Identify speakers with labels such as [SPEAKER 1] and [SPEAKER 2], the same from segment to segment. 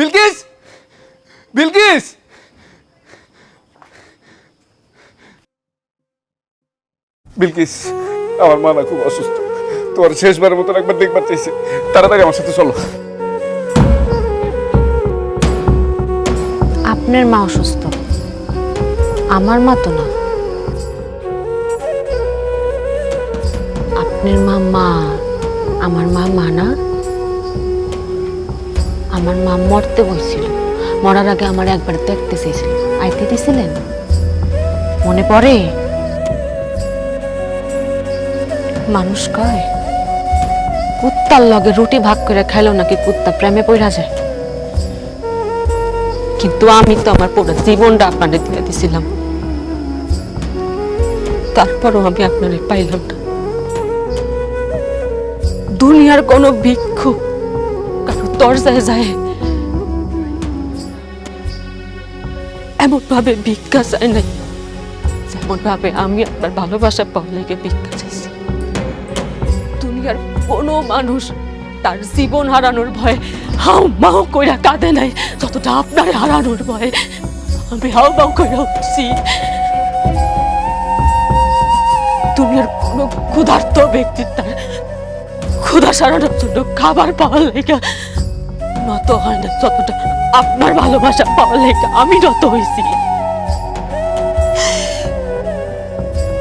[SPEAKER 1] বিলকিস! বিলকিস! বিলকিস, আমার মা না খুব অসুস্থ। তোমার শেষবারের মতন একবার দেখবার চাইছে তাড়াতাড়ি আমার সাথে চলো।
[SPEAKER 2] আপনার মা অসুস্থ। আমার মা তো না। আপনার মা মা, আমার মা মা না। আমার মা মরতে বসছিল মরার আগে আমার একবার দেখতে চেয়েছিল। আইতে দিছিলেন মনে পড়ে? মানুষ কয়, কুত্তার লগে রুটি ভাগ করে খাইলেও নাকি কুত্তা প্রেমে পড়া যায়। কিন্তু আমি তো আমার পুরো জীবনটা আপনাদের দিয়ে দিছিলাম। তারপরও আমি আপনারে পাইলাম না। দুনিয়ার কোনো ভিক্ষু কারও দরজায় যায় এমন ভাবে ভিক্ষা চায় নাই। যেমন ভাবে আমি আপনার ভালোবাসা পাওয়া লেগে ভিক্ষা চাইছি। দুনিয়ার কোনো মানুষ তার জীবন হারানোর ভয়ে হাও মাও কইরা কাঁদে নাই, যতটা আপনার হারানোর ভয়ে। আমি হাও মাও কইরা উঠছি। দুনিয়ার কোনো ক্ষুধার্ত ব্যক্তির তার ক্ষুধা সারানোর জন্য খাবার পাওয়ার লেগে হয় না আপনার ভালোবাসা পাওয়ার লেগে আমি হয়েছি।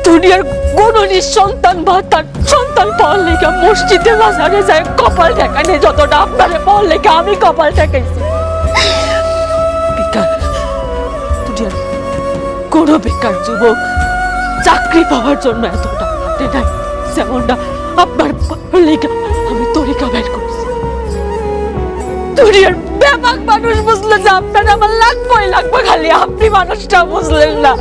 [SPEAKER 2] দুনিয়ার কোন নিঃসন্তান বা তার সন্তান পাওয়ার লেগে, মসজিদে বাজারে যায়, কপাল যতটা পাওয়ার লেগে, আমি কপাল বেকার কোন বেকার যুবক চাকরি পাওয়ার জন্য এতটা যেমনটা আপনার লেগে আমি তরিকা বের করছি দুনিয়ার ব্যাপক মানুষ বুঝলো যে আপনার আমার লাগবে লাগবে, খালি আপনি মানুষটা বুঝলেন না।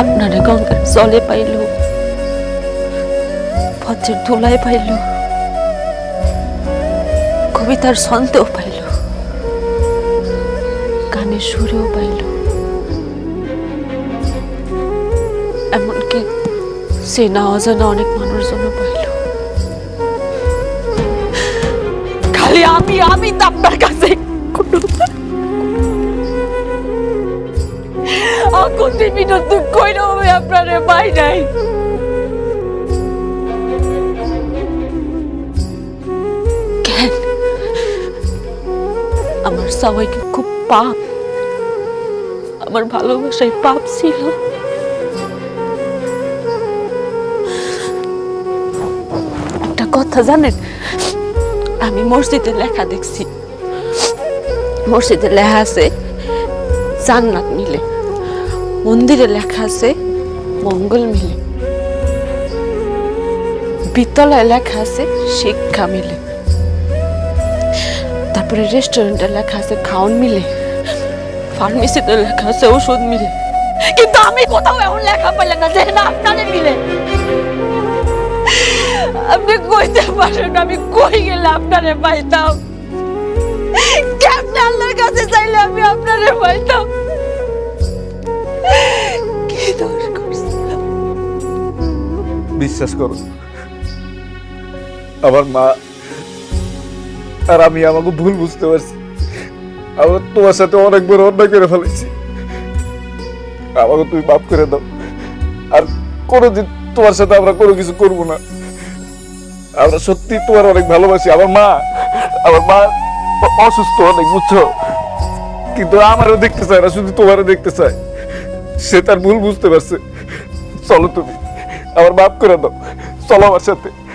[SPEAKER 2] আপনারে গঙ্গার জলে পাইল, পথের ধুলায় পাইল, কবিতার ছন্দেও পাইল। গানের সুরেও পাইল। এমনকি চেনা অজানা অনেক মানুষজনও পাইল। খালি আমি আমি তো আপনার কাছে আমার সবাইকে খুব পাপ আমার ভালোবাসায় পাপ ছিল। একটা কথা জানেন? আমি মসজিদে লেখা দেখছি। মসজিদে লেখা আছে, জান্নাত মিলে। মন্দিরে লেখা আছে, মঙ্গল মিলে। বিদ্যালয়ে লেখা আছে, শিক্ষা মিলে। তারপরে রেস্টুরেন্টে লেখা আছে, খাওন মিলে। ফার্মেসিতে লেখা আছে ওষুধ মিলে। কিন্তু আমি কোথাও এমন লেখা পেলাম না যেখানে আপনারে মিলে। আপনি কইতে পারেন আমি কই গেলে আপনারে পাইতাম। কেমনে আল্লাহর কাছে চাইলে আমি আপনারে পাইতাম। কি
[SPEAKER 1] বিশ্বাস করো, আমার মা আর আমি আমাকে ভুল বুঝতে পারছি। আমরা তোমার সাথে অনেকবার অন্যায় করে ফেলেছি। আমাকে তুমি মাফ করে দাও। আর কোনোদিন তোমার সাথে আমরা কোনো কিছু করব না। আমরা সত্যি তোমার অনেক ভালোবাসি। আমার মা আমার মা অসুস্থ অনেক, বুঝছ? কিন্তু আমারও দেখতে চায় না, শুধু তোমারও দেখতে চায়। সে তার ভুল বুঝতে পারছে। চলো তুমি, আমার মাফ করে দাও। চলো আমার সাথে।